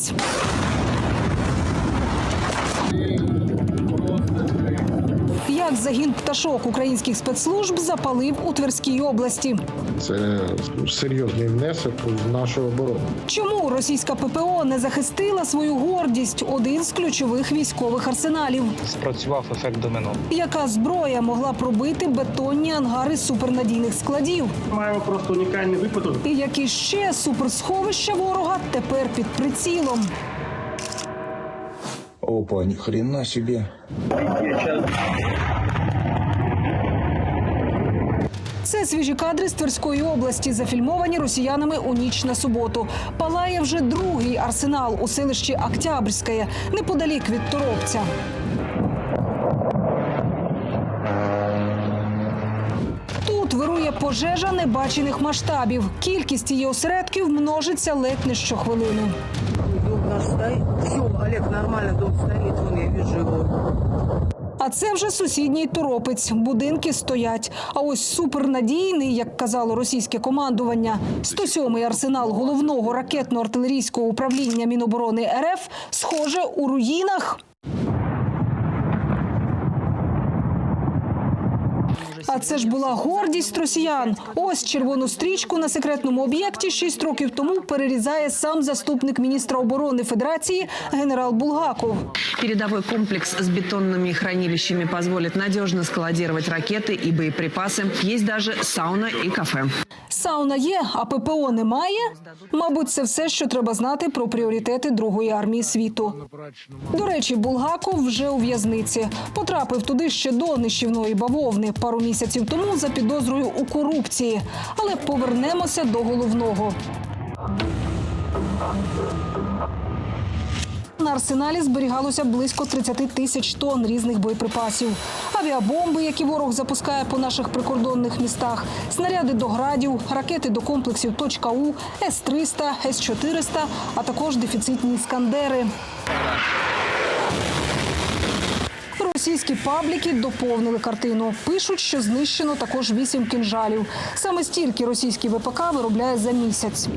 Thanks. Загін пташок українських спецслужб запалив у Тверській області? Це серйозний внесок в нашу оборону. Чому російська ППО не захистила свою гордість один з ключових військових арсеналів? спрацював ефект домино. Яка зброя могла пробити бетонні ангари супернадійних складів? Маємо просто унікальний випадок. І які ще суперсховища ворога тепер під прицілом? Опа, ни хрена себе. Це свіжі кадри з Тверської області, зафільмовані росіянами у ніч на суботу. Палає вже другий арсенал у селищі Октябрьське, неподалік від Торопця. Тут вирує пожежа небачених масштабів. Кількість її осередків множиться ледь не щохвилини. Дом наш стоит. Все, Олег, нормально, дом стоит. Вон я вижу его. А це вже сусідній торопець. Будинки стоять. А ось супернадійний, як казало російське командування, 107-й арсенал головного ракетно-артилерійського управління Міноборони РФ, схоже, у руїнах. А це ж була гордість росіян. Ось червону стрічку на секретному об'єкті шість років тому перерізає сам заступник міністра оборони Федерації генерал Булгаков. Передовой комплекс с бетонными хранилищами позволит надежно складировать ракеты и боеприпасы. Есть даже сауна и кафе. Сауна є, а ППО немає. Мабуть, це все, що треба знати про пріоритети Другої армії світу. До речі, Булгаков вже у в'язниці. Потрапив туди ще до нищівної бавовни пару місяців тому за підозрою у корупції. Але повернемося до головного. Арсеналі зберігалося близько 30 тисяч тонн різних боєприпасів, авіабомби, які ворог запускає по наших прикордонних містах, снаряди до градів, ракети до комплексів «Точка У», С-300, С-400, а також дефіцитні іскандери. Російські пабліки доповнили картину. Пишуть, що знищено також вісім кінжалів. Саме стільки російський ВПК виробляє за місяць.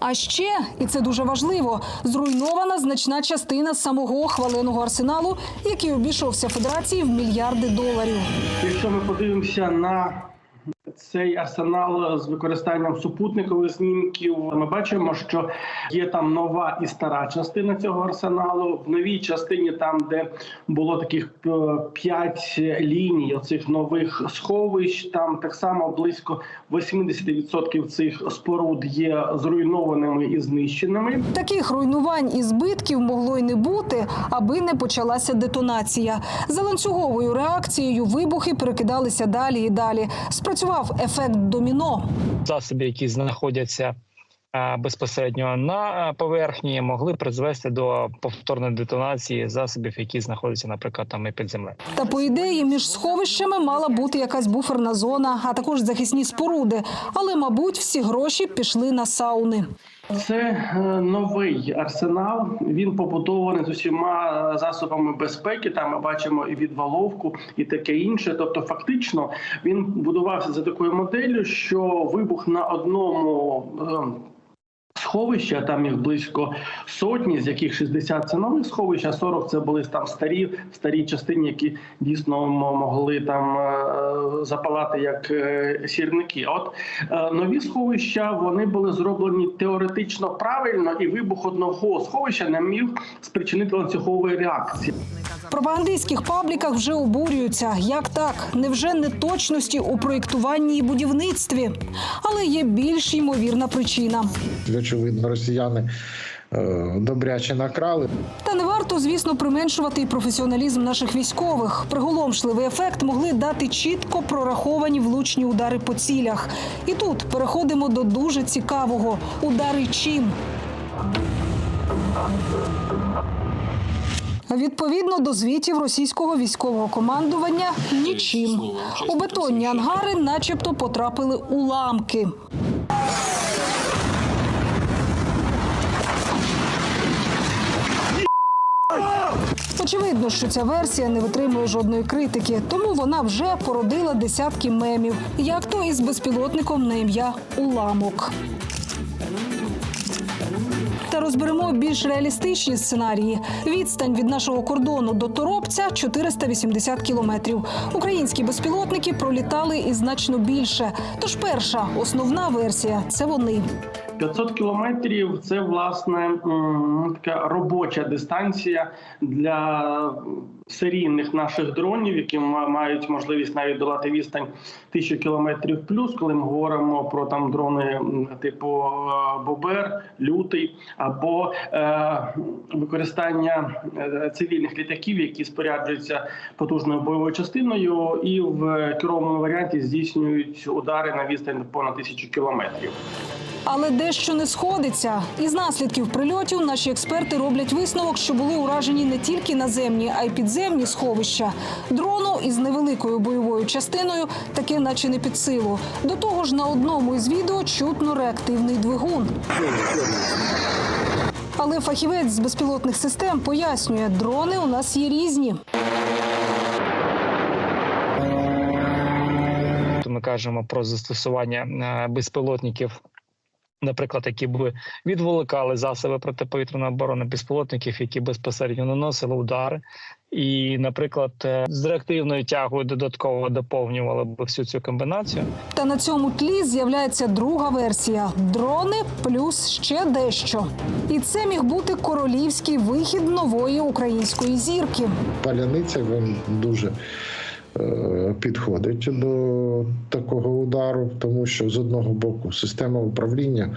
А ще, і це дуже важливо, зруйнована значна частина самого хваленого арсеналу, який обійшовся федерації в мільярди доларів. Якщо ми подивимося на цей арсенал з використанням супутникових знімків, ми бачимо, що є там нова і стара частина цього арсеналу. В новій частині, там де було таких е, п'ять ліній, оцих нових сховищ, там так само близько 80% цих споруд є зруйнованими і знищеними. Таких руйнувань і збитків могло й не бути, аби не почалася детонація. За ланцюговою реакцією вибухи перекидалися далі і далі. Спрацював ефект доміно. Засоби, які знаходяться безпосередньо на поверхні, могли призвести до повторної детонації засобів, які знаходяться, наприклад, там і під землею. Та по ідеї між сховищами мала бути якась буферна зона, а також захисні споруди. Але, мабуть, всі гроші пішли на сауни. Це е, новий арсенал. Він побудований з усіма е, засобами безпеки. Там ми бачимо і відваловку, і таке інше. Тобто, фактично, він будувався за такою моделлю, що вибух на одному. Сховища там їх близько сотні, з яких 60 – це нові сховища, 40 – це були там старі в старій частині, які дійсно могли там е, запалати як е, сірники. От е, нові сховища вони були зроблені теоретично правильно, і вибух одного сховища не міг спричинити ланцюгової реакції. В пропагандистських пабліках вже обурюються. Як так? Невже неточності у проєктуванні і будівництві? Але є більш ймовірна причина. Очевидно, росіяни е, добряче накрали. Та не варто, звісно, применшувати і професіоналізм наших військових. Приголомшливий ефект могли дати чітко прораховані влучні удари по цілях. І тут переходимо до дуже цікавого удари чим. Відповідно до звітів російського військового командування, нічим у бетонні ангари, начебто, потрапили уламки. Очевидно, що ця версія не витримує жодної критики, тому вона вже породила десятки мемів, як то із безпілотником на ім'я Уламок. Та розберемо більш реалістичні сценарії. Відстань від нашого кордону до Торопця 480 кілометрів. Українські безпілотники пролітали і значно більше. Тож перша основна версія це вони. 500 кілометрів це власне така робоча дистанція для серійних наших дронів, які ма- мають можливість навіть долати відстань 1000 кілометрів плюс, коли ми говоримо про там дрони типу е, Бобер, Лютий або е, використання е, цивільних літаків, які споряджуються потужною бойовою частиною, і в керованому варіанті здійснюють удари на відстань понад 1000 кілометрів. Але дещо не сходиться. Із наслідків прильотів наші експерти роблять висновок, що були уражені не тільки наземні, а й підземні сховища. Дрону із невеликою бойовою частиною таке, наче не під силу. До того ж, на одному із відео чутно реактивний двигун. Але фахівець з безпілотних систем пояснює, дрони у нас є різні. Ми кажемо про застосування е, безпілотників. Наприклад, які б відволикали засоби протиповітряної оборони безпілотників, які безпосередньо наносили удари, і, наприклад, е, з реактивною тягою додатково доповнювали б всю цю комбінацію. Та на цьому тлі з'являється друга версія: дрони плюс ще дещо. І це міг бути королівський вихід нової української зірки. Паляниця він дуже підходить до такого удару, тому що з одного боку система управління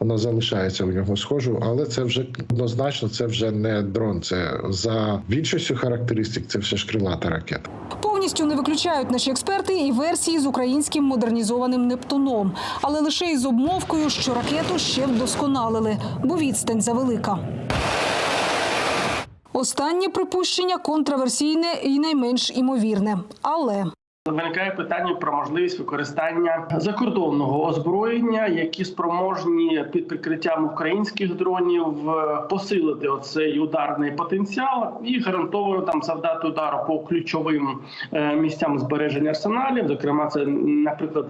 вона залишається у нього схожою, але це вже однозначно це вже не дрон. Це за більшістю характеристик, це все ж крилата ракета. Повністю не виключають наші експерти і версії з українським модернізованим Нептуном, але лише із обмовкою, що ракету ще вдосконалили, бо відстань завелика. Останнє припущення контраверсійне і найменш імовірне. Але Виникає питання про можливість використання закордонного озброєння, які спроможні під прикриттям українських дронів е, посилити оцей ударний потенціал і гарантовано там завдати удару по ключовим е, місцям збереження арсеналів. Зокрема, це, наприклад,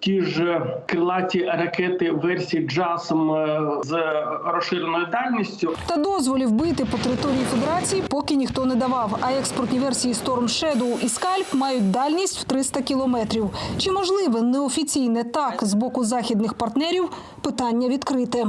ті ж крилаті ракети версії е, з розширеною дальністю. та дозволів бити по території Федерації поки ніхто не давав. А експортні версії Storm Shadow і Scalp мають дальність в 300 кілометрів. Чи можливе неофіційне так з боку західних партнерів? Питання відкрите.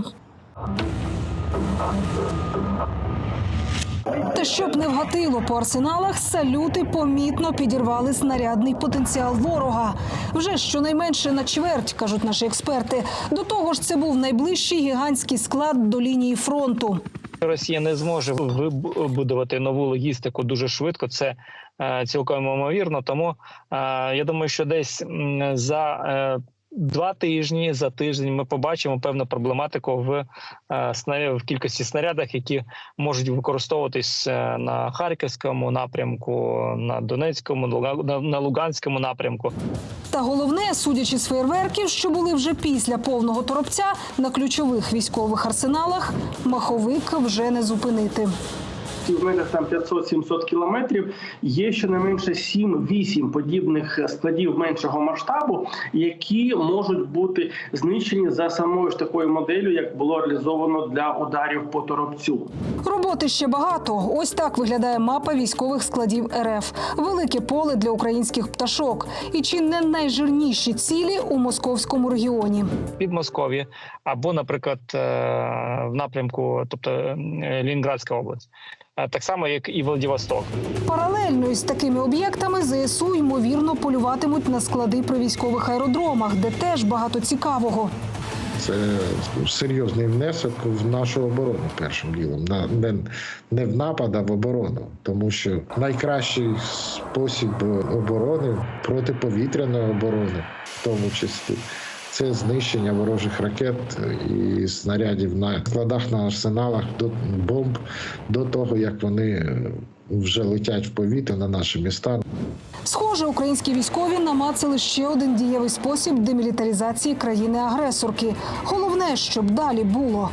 Та щоб не вгатило по арсеналах, салюти помітно підірвали снарядний потенціал ворога. Вже щонайменше на чверть, кажуть наші експерти. До того ж, це був найближчий гігантський склад до лінії фронту. Росія не зможе вибудувати нову логістику дуже швидко. Це е, цілком ймовірно. Тому е, я думаю, що десь за е, два тижні за тиждень ми побачимо певну проблематику в, е, в кількості снарядах, які можуть використовуватись е, на харківському напрямку, на Донецькому, на Луганському напрямку. Та головне, судячи з фейерверків, що були вже після повного торопця на ключових військових арсеналах, маховик вже не зупинити. В метрах там 500-700 кілометрів. Є щонайменше 7-8 подібних складів меншого масштабу, які можуть бути знищені за самою ж такою моделлю, як було реалізовано для ударів по торопцю. Роботи ще багато. Ось так виглядає мапа військових складів РФ. Велике поле для українських пташок. І чи не найжирніші цілі у московському регіоні? Підмосков'я або, наприклад, е, в напрямку, тобто е, Лінградська область, так само як і Владивосток. Паралельно із такими об'єктами ЗСУ ймовірно полюватимуть на склади при військових аеродромах, де теж багато цікавого. Це серйозний внесок в нашу оборону першим ділом. На не, не в напад, а в оборону, тому що найкращий спосіб оборони протиповітряної оборони, в тому числі. Це знищення ворожих ракет і снарядів на складах на арсеналах до бомб до того, як вони вже летять в повітря на наші міста. Схоже, українські військові намацали ще один дієвий спосіб демілітаризації країни-агресорки. Головне, щоб далі було.